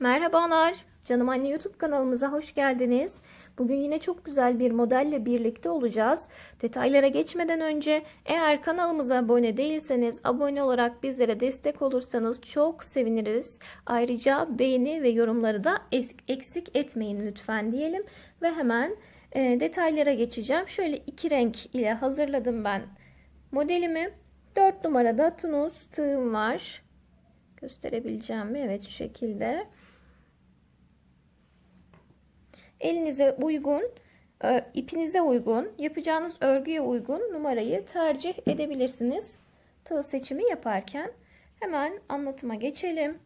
Merhabalar, Canım Anne YouTube kanalımıza hoş geldiniz. Bugün yine çok güzel bir modelle birlikte olacağız. Detaylara geçmeden önce eğer kanalımıza abone değilseniz abone olarak bizlere destek olursanız çok seviniriz. Ayrıca beğeni ve yorumları da eksik etmeyin lütfen diyelim. Ve hemen e, detaylara geçeceğim. Şöyle iki renk ile hazırladım ben modelimi. 4 numarada tunus tığım var. Gösterebileceğim mi? Evet şu şekilde elinize uygun, e, ipinize uygun, yapacağınız örgüye uygun numarayı tercih edebilirsiniz. Tığ seçimi yaparken hemen anlatıma geçelim.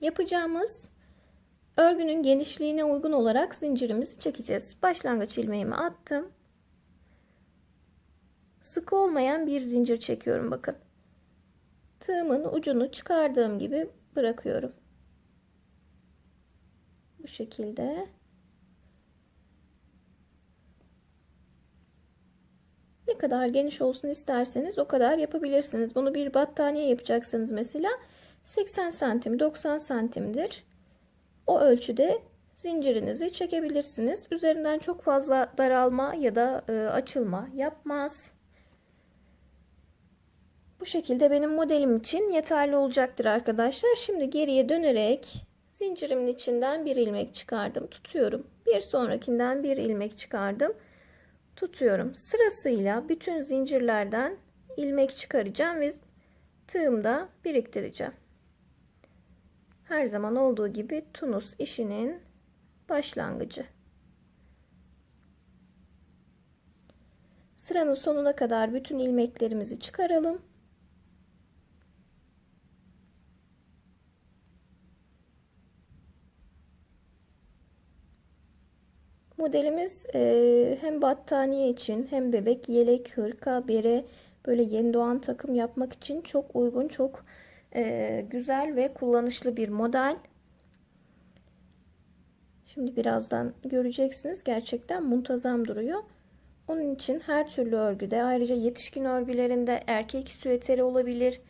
Yapacağımız örgünün genişliğine uygun olarak zincirimizi çekeceğiz. Başlangıç ilmeğimi attım. Sıkı olmayan bir zincir çekiyorum bakın. Tığımın ucunu çıkardığım gibi bırakıyorum. Bu şekilde. Ne kadar geniş olsun isterseniz o kadar yapabilirsiniz. Bunu bir battaniye yapacaksınız mesela 80 santim 90 santimdir. O ölçüde zincirinizi çekebilirsiniz. Üzerinden çok fazla daralma ya da e, açılma yapmaz. Bu şekilde benim modelim için yeterli olacaktır arkadaşlar. Şimdi geriye dönerek zincirimin içinden bir ilmek çıkardım tutuyorum. Bir sonrakinden bir ilmek çıkardım tutuyorum. Sırasıyla bütün zincirlerden ilmek çıkaracağım ve tığımda biriktireceğim. Her zaman olduğu gibi tunus işinin başlangıcı. Sıranın sonuna kadar bütün ilmeklerimizi çıkaralım Modelimiz e, hem battaniye için hem bebek yelek, hırka, bere böyle yeni doğan takım yapmak için çok uygun, çok e, güzel ve kullanışlı bir model. Şimdi birazdan göreceksiniz gerçekten muntazam duruyor. Onun için her türlü örgüde ayrıca yetişkin örgülerinde erkek süeteri olabilir,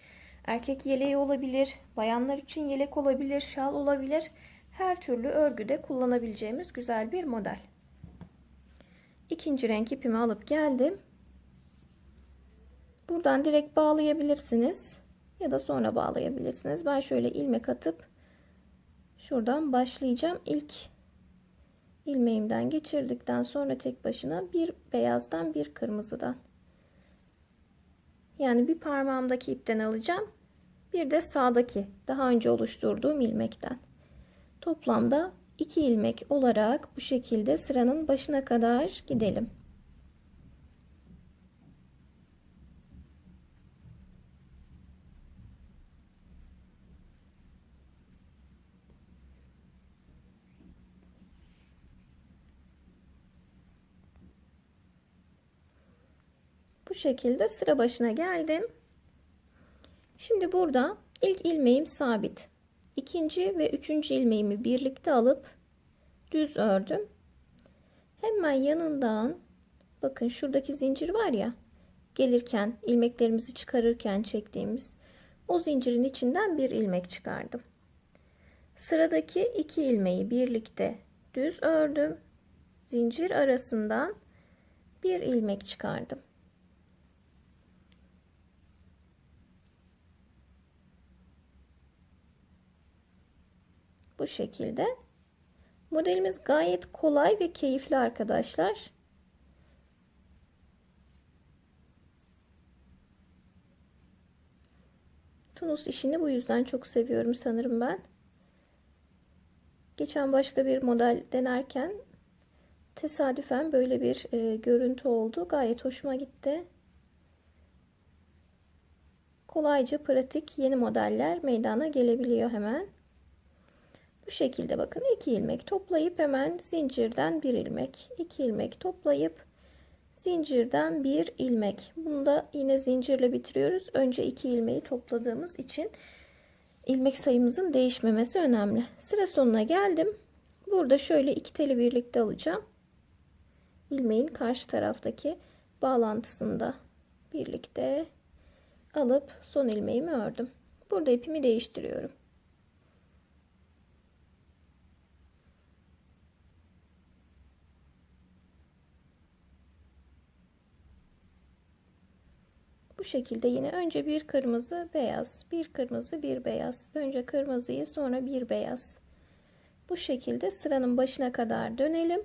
erkek yeleği olabilir, bayanlar için yelek olabilir, şal olabilir. Her türlü örgüde kullanabileceğimiz güzel bir model ikinci renk ipimi alıp geldim. Buradan direkt bağlayabilirsiniz ya da sonra bağlayabilirsiniz. Ben şöyle ilmek atıp şuradan başlayacağım. İlk ilmeğimden geçirdikten sonra tek başına bir beyazdan bir kırmızıdan. Yani bir parmağımdaki ipten alacağım. Bir de sağdaki daha önce oluşturduğum ilmekten. Toplamda 2 ilmek olarak bu şekilde sıranın başına kadar gidelim. Bu şekilde sıra başına geldim. Şimdi burada ilk ilmeğim sabit ikinci ve üçüncü ilmeğimi birlikte alıp düz ördüm. Hemen yanından bakın şuradaki zincir var ya gelirken ilmeklerimizi çıkarırken çektiğimiz o zincirin içinden bir ilmek çıkardım. Sıradaki iki ilmeği birlikte düz ördüm. Zincir arasından bir ilmek çıkardım. Bu şekilde. Modelimiz gayet kolay ve keyifli arkadaşlar. Tunus işini bu yüzden çok seviyorum sanırım ben. Geçen başka bir model denerken tesadüfen böyle bir e, görüntü oldu. Gayet hoşuma gitti. Kolayca pratik yeni modeller meydana gelebiliyor hemen. Bu şekilde bakın iki ilmek toplayıp hemen zincirden bir ilmek, iki ilmek toplayıp zincirden bir ilmek. Bunu da yine zincirle bitiriyoruz. Önce iki ilmeği topladığımız için ilmek sayımızın değişmemesi önemli. Sıra sonuna geldim. Burada şöyle iki teli birlikte alacağım. İlmeğin karşı taraftaki bağlantısında birlikte alıp son ilmeğimi ördüm. Burada ipimi değiştiriyorum. Bu şekilde yine önce bir kırmızı beyaz, bir kırmızı bir beyaz. Önce kırmızıyı sonra bir beyaz. Bu şekilde sıranın başına kadar dönelim.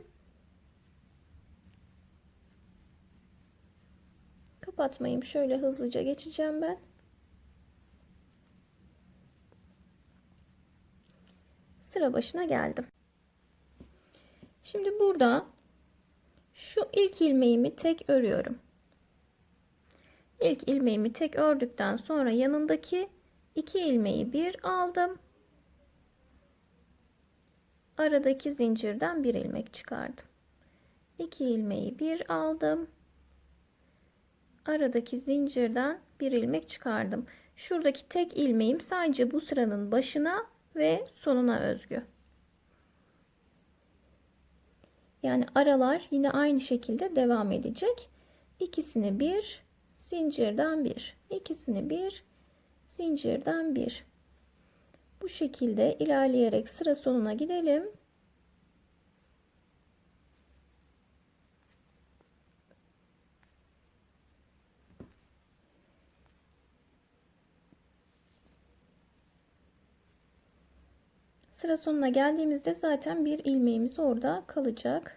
Kapatmayayım. Şöyle hızlıca geçeceğim ben. Sıra başına geldim. Şimdi burada şu ilk ilmeğimi tek örüyorum. İlk ilmeğimi tek ördükten sonra yanındaki iki ilmeği bir aldım. Aradaki zincirden bir ilmek çıkardım. İki ilmeği bir aldım. Aradaki zincirden bir ilmek çıkardım. Şuradaki tek ilmeğim sadece bu sıranın başına ve sonuna özgü. Yani aralar yine aynı şekilde devam edecek. İkisini bir zincirden bir. İkisini bir. Zincirden bir. Bu şekilde ilerleyerek sıra sonuna gidelim. Sıra sonuna geldiğimizde zaten bir ilmeğimiz orada kalacak.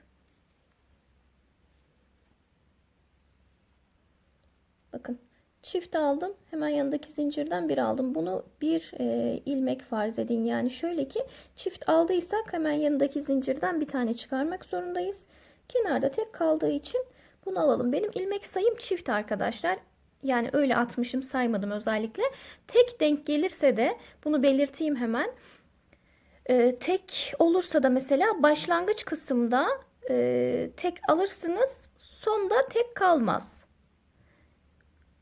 Bakın çift aldım. Hemen yanındaki zincirden bir aldım. Bunu bir e, ilmek farz edin. Yani şöyle ki çift aldıysak hemen yanındaki zincirden bir tane çıkarmak zorundayız. Kenarda tek kaldığı için bunu alalım. Benim ilmek sayım çift arkadaşlar. Yani öyle atmışım saymadım özellikle. Tek denk gelirse de bunu belirteyim hemen. E, tek olursa da mesela başlangıç kısımda e, tek alırsınız. Sonda tek kalmaz.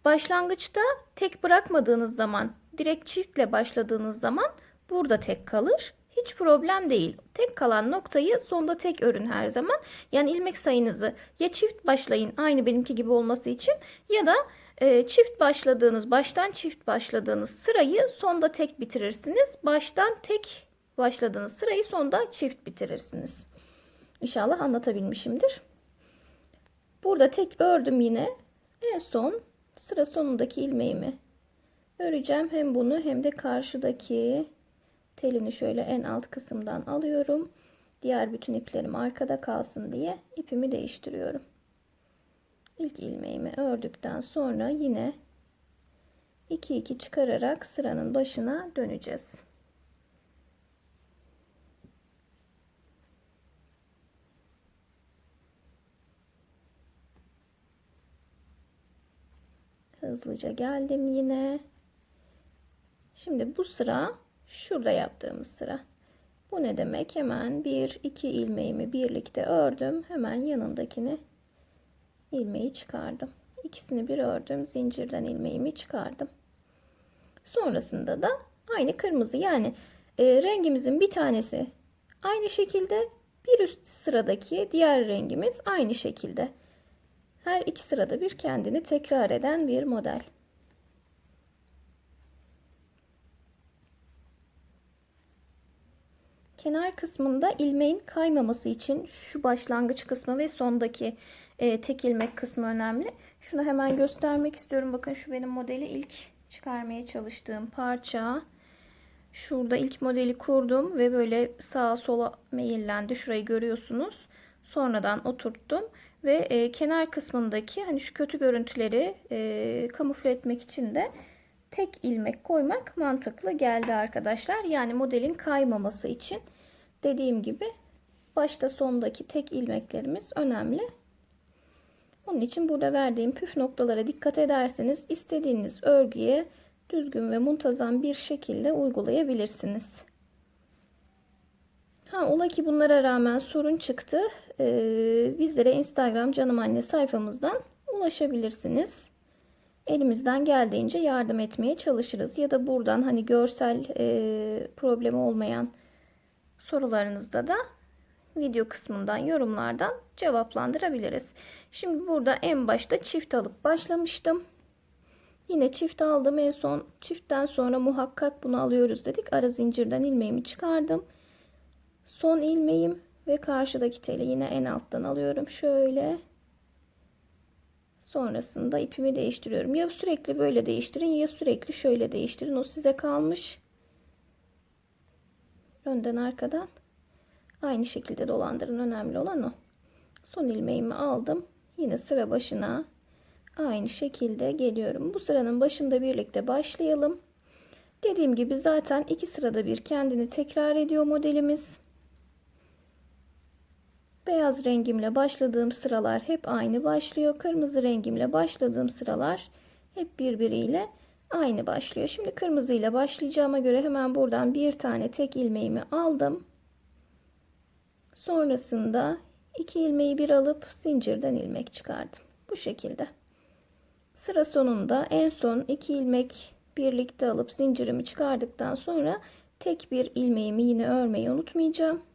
Başlangıçta tek bırakmadığınız zaman, direkt çiftle başladığınız zaman burada tek kalır. Hiç problem değil. Tek kalan noktayı sonda tek örün her zaman. Yani ilmek sayınızı ya çift başlayın aynı benimki gibi olması için ya da e, çift başladığınız, baştan çift başladığınız sırayı sonda tek bitirirsiniz. Baştan tek başladığınız sırayı sonda çift bitirirsiniz. İnşallah anlatabilmişimdir. Burada tek ördüm yine. En son sıra sonundaki ilmeğimi öreceğim. Hem bunu hem de karşıdaki telini şöyle en alt kısımdan alıyorum. Diğer bütün iplerim arkada kalsın diye ipimi değiştiriyorum. İlk ilmeğimi ördükten sonra yine 2 2 çıkararak sıranın başına döneceğiz. Hızlıca geldim yine. Şimdi bu sıra şurada yaptığımız sıra. Bu ne demek? Hemen bir iki ilmeğimi birlikte ördüm. Hemen yanındakini ilmeği çıkardım. İkisini bir ördüm. Zincirden ilmeğimi çıkardım. Sonrasında da aynı kırmızı yani e, rengimizin bir tanesi aynı şekilde bir üst sıradaki diğer rengimiz aynı şekilde. Her iki sırada bir kendini tekrar eden bir model. Kenar kısmında ilmeğin kaymaması için şu başlangıç kısmı ve sondaki e, tek ilmek kısmı önemli. Şunu hemen göstermek istiyorum. Bakın şu benim modeli ilk çıkarmaya çalıştığım parça. Şurada ilk modeli kurdum ve böyle sağa sola meyillendi. Şurayı görüyorsunuz. Sonradan oturttum ve e, kenar kısmındaki hani şu kötü görüntüleri e, kamufle etmek için de tek ilmek koymak mantıklı geldi arkadaşlar. Yani modelin kaymaması için dediğim gibi başta sondaki tek ilmeklerimiz önemli. Onun için burada verdiğim püf noktalara dikkat ederseniz istediğiniz örgüye düzgün ve muntazam bir şekilde uygulayabilirsiniz. Ha, ola ki bunlara rağmen sorun çıktı. Ee, bizlere Instagram Canım Anne sayfamızdan ulaşabilirsiniz. Elimizden geldiğince yardım etmeye çalışırız. Ya da buradan hani görsel e, problemi olmayan sorularınızda da video kısmından yorumlardan cevaplandırabiliriz. Şimdi burada en başta çift alıp başlamıştım. Yine çift aldım en son çiftten sonra muhakkak bunu alıyoruz dedik. Ara zincirden ilmeğimi çıkardım. Son ilmeğim ve karşıdaki teli yine en alttan alıyorum. Şöyle. Sonrasında ipimi değiştiriyorum. Ya sürekli böyle değiştirin ya sürekli şöyle değiştirin. O size kalmış. Önden arkadan. Aynı şekilde dolandırın. Önemli olan o. Son ilmeğimi aldım. Yine sıra başına aynı şekilde geliyorum. Bu sıranın başında birlikte başlayalım. Dediğim gibi zaten iki sırada bir kendini tekrar ediyor modelimiz. Beyaz rengimle başladığım sıralar hep aynı başlıyor. Kırmızı rengimle başladığım sıralar hep birbiriyle aynı başlıyor. Şimdi kırmızıyla başlayacağıma göre hemen buradan bir tane tek ilmeğimi aldım. Sonrasında iki ilmeği bir alıp zincirden ilmek çıkardım. Bu şekilde. Sıra sonunda en son iki ilmek birlikte alıp zincirimi çıkardıktan sonra tek bir ilmeğimi yine örmeyi unutmayacağım.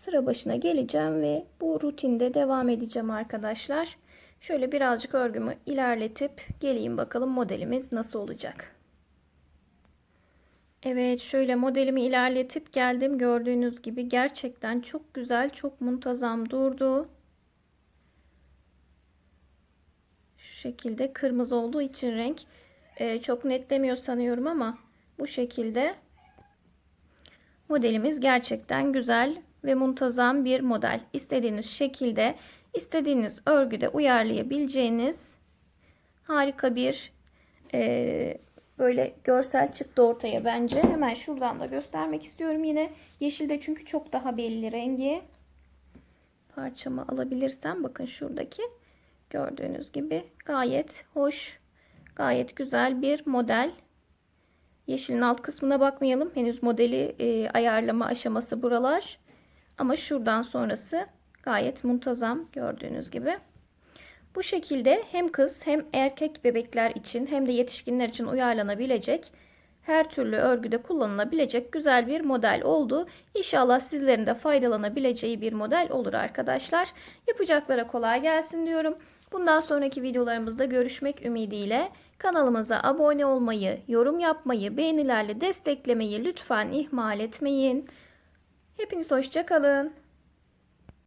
Sıra başına geleceğim ve bu rutinde devam edeceğim arkadaşlar. Şöyle birazcık örgümü ilerletip geleyim bakalım modelimiz nasıl olacak. Evet şöyle modelimi ilerletip geldim. Gördüğünüz gibi gerçekten çok güzel, çok muntazam durdu. Şu şekilde kırmızı olduğu için renk e, çok netlemiyor sanıyorum ama bu şekilde modelimiz gerçekten güzel ve muntazam bir model. İstediğiniz şekilde, istediğiniz örgüde uyarlayabileceğiniz harika bir e, böyle görsel çıktı ortaya bence. Hemen şuradan da göstermek istiyorum yine. Yeşilde çünkü çok daha belli rengi. Parçamı alabilirsem bakın şuradaki gördüğünüz gibi gayet hoş, gayet güzel bir model. Yeşilin alt kısmına bakmayalım. Henüz modeli e, ayarlama aşaması buralar. Ama şuradan sonrası gayet muntazam gördüğünüz gibi. Bu şekilde hem kız hem erkek bebekler için hem de yetişkinler için uyarlanabilecek her türlü örgüde kullanılabilecek güzel bir model oldu. İnşallah sizlerin de faydalanabileceği bir model olur arkadaşlar. Yapacaklara kolay gelsin diyorum. Bundan sonraki videolarımızda görüşmek ümidiyle kanalımıza abone olmayı, yorum yapmayı, beğenilerle desteklemeyi lütfen ihmal etmeyin. Hepiniz hoşça kalın.